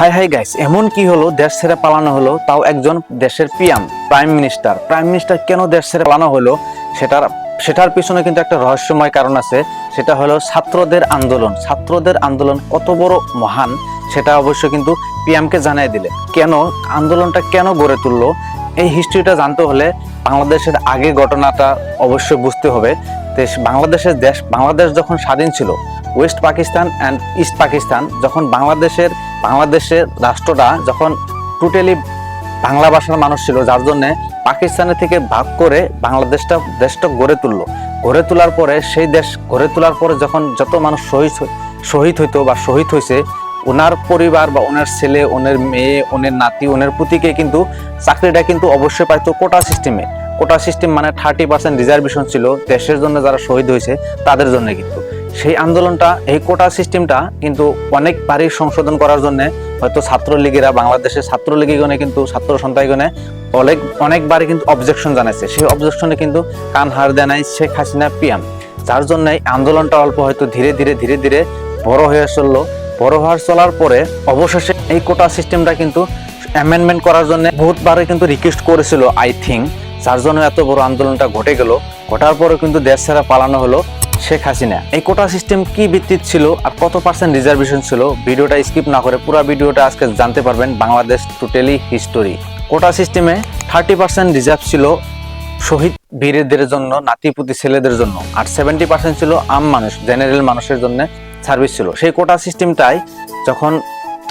High hi guys এমন কি হলো দেশ ছেড়ে পালানো হলো? তাও একজন দেশের PM prime minister prime minister কেন দেশ ছেড়ে পালানো হলো? সেটার সেটার পিছনে কিন্তু একটা রহস্যময় কারণ আছে। সেটা হলো ছাত্রদের আন্দোলন। ছাত্রদের আন্দোলন কত বড় মহান, সেটা অবশ্য কিন্তু পিএমকে জানিয়ে দিলে। কেন, আন্দোলনটা কেন গড়ে তুললো? এই হিস্ট্রিটা জানতে হলে বাংলাদেশের আগে ঘটনাটা অবশ্যই বুঝতে হবে। দেশ বাংলাদেশের দেশ, বাংলাদেশ যখন স্বাধীন ছিল west Pakistan and east Pakistan যখন বাংলাদেশের বাংলাদেশের রাষ্ট্রটা যখন টোটালি বাংলা ভাষার মানুষ ছিল, যার জন্যে পাকিস্তানের থেকে ভাগ করে বাংলাদেশটা, দেশটা গড়ে তুললো। গড়ে তোলার পরে সেই দেশ গড়ে তোলার পরে যখন যত মানুষ শহীদ শহীদ হইতো বা শহীদ হয়েছে ওনার পরিবার বা ওনার ছেলে ওনার মেয়ে ওনার নাতি ওনার পুতিকে কিন্তু চাকরিটা কিন্তু অবশ্যই পাইতো কোটা সিস্টেমে কোটা সিস্টেম মানে থার্টি পার্সেন্ট রিজার্ভেশন ছিল দেশের জন্য যারা শহীদ হয়েছে, তাদের জন্য কিন্তু। সেই আন্দোলনটা, এই কোটা সিস্টেমটা কিন্তু অনেক অনেকবারই সংশোধন করার জন্য হয়তো ছাত্রলীগেরা, বাংলাদেশের ছাত্রলীগগণে কিন্তু, ছাত্র সন্তানগণে অনেক অনেকবারই কিন্তু অবজেকশন জানাইছে। সেই অবজেকশনে কিন্তু কান হার দেয় শেখ হাসিনা পিয়াম যার জন্য এই আন্দোলনটা অল্প হয়তো ধীরে ধীরে ধীরে ধীরে বড় হয়ে চলল। বড় হওয়ার চলার পরে অবশেষে এই কোটা সিস্টেমটা কিন্তু অ্যামেন্ডমেন্ট করার জন্য বহুতবারই কিন্তু রিকোয়েস্ট করেছিল আই থিঙ্ক যার জন্য এত বড় আন্দোলনটা ঘটে গেল। ঘটার পরে কিন্তু দেশ ছাড়া পালানো হলো। শেখ হাসিনা। এই কোটা সিস্টেম কি ভিত্তিক ছিল আর কত পার্সেন্ট রিজার্ভেশন ছিল, ভিডিওটা স্কিপ না করে পুরো ভিডিওটা আজকে জানতে পারবেন বাংলাদেশ টোটালি হিস্টোরি কোটা সিস্টেমে থার্টি পার্সেন্ট রিজার্ভ ছিল শহীদ বীরদের জন্য, নাতিপুতি ছেলেদের জন্য, আর সেভেন্টি পার্সেন্ট ছিল আম মানুষ জেনারেল মানুষের জন্য সার্ভিস ছিল। সেই কোটা সিস্টেমটাই যখন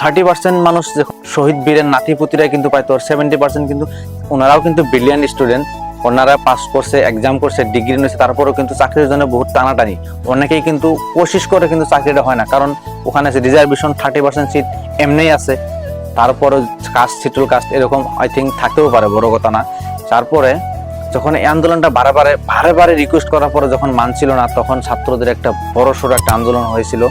থার্টি পার্সেন্ট মানুষ শহীদ বীরের নাতিপুতিরাই কিন্তু পাইতো, আর সেভেন্টি পার্সেন্ট কিন্তু ওনারাও কিন্তু ব্রিলিয়ান্ট স্টুডেন্ট ওনারা পাস করছে এক্সাম করছে ডিগ্রি নিয়েছে, তারপরেও কিন্তু চাকরির জন্য বহুত টানাটানি। অনেকেই কিন্তু কোশিশ করে কিন্তু চাকরিটা হয় না, কারণ ওখানে আছে রিজার্ভেশন থার্টি পার্সেন্ট সিট এমনিই আছে। তারপরে কাস্ট সিটুল কাস্ট এরকম আই থিঙ্ক থাকতেও পারে, বড় কথা না। তারপরে যখন এই আন্দোলনটা বারে বারে বারে বারে রিকোয়েস্ট করার পরে যখন মানছিল না, তখন ছাত্রদের একটা বড় সড়ো একটা আন্দোলন হয়েছিল।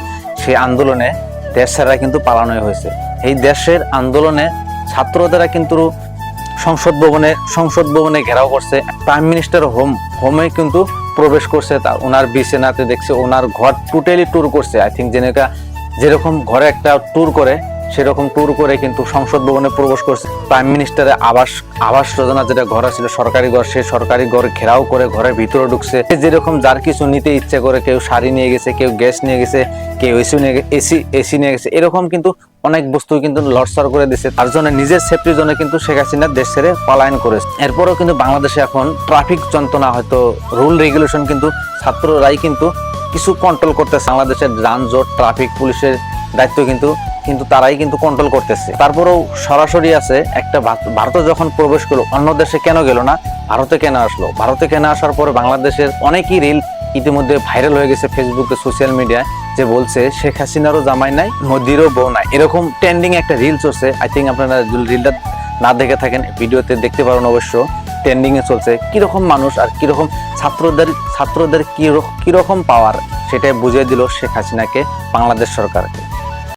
সেই আন্দোলনে দেশেরা কিন্তু পালানো হয়েছে। এই দেশের আন্দোলনে ছাত্রদেরা কিন্তু সংসদ ভবনে সংসদ ভবনে ঘেরাও করছে। প্রাইম মিনিস্টার হোম, হোমে কিন্তু প্রবেশ করছে তা ওনার বিছানাতে দেখছে ওনার ঘর টোটালি ট্যুর করছে। আই থিঙ্ক যেনেকা যেরকম ঘরে একটা ট্যুর করে সেরকম ট্যুর করে কিন্তু সংসদ ভবনে প্রবেশ করছে। প্রাইম মিনিস্টারের আবাস আবাস যোজনা যেটা ঘর ছিল সরকারি ঘর সেই সরকারি ঘর ঘেরাও করে ঘরের ভিতরে ঢুকছে। যেরকম যার কিছু নিতে ইচ্ছে করে, কেউ শাড়ি নিয়ে গেছে, কেউ গ্যাস নিয়ে গেছে, কেউ এসি নিয়ে এসি এসি নিয়ে গেছে, এরকম কিন্তু অনেক বস্তু কিন্তু লড়সড় করে দিছে। তার জন্য নিজের সেফটির জন্য কিন্তু শেখ হাসিনা দেশ ছেড়ে পলায়ন করেছে। এরপরেও কিন্তু বাংলাদেশে এখন ট্রাফিক যন্ত্রণা, হয়তো রুল রেগুলেশন কিন্তু ছাত্ররাই কিন্তু কিছু কন্ট্রোল করতেছে। বাংলাদেশের যানজট ট্রাফিক পুলিশের দায়িত্ব কিন্তু কিন্তু তারাই কিন্তু কন্ট্রোল করতেছে। তারপরেও সরাসরি আছে একটা ভারত- যখন প্রবেশ করল, অন্য দেশে কেন গেল না? ভারতে কেন আসলো? ভারতে কেন আসার পরে বাংলাদেশের অনেকই রিল ইতিমধ্যে ভাইরাল হয়ে গেছে ফেসবুকে সোশ্যাল মিডিয়ায় যে বলছে, শেখ হাসিনারও জামাই নাই, মোদিরও বউ নাই। এরকম ট্রেন্ডিং একটা রিল চলছে। আই থিঙ্ক আপনারা রিলটা না দেখে থাকেন, ভিডিওতে দেখতে পারেন অবশ্য ট্রেন্ডিং এ চলছে। কীরকম মানুষ আর কীরকম ছাত্রদের ছাত্রদের কীরকম পাওয়ার সেটাই বুঝিয়ে দিল শেখ হাসিনাকে, বাংলাদেশ সরকারকে।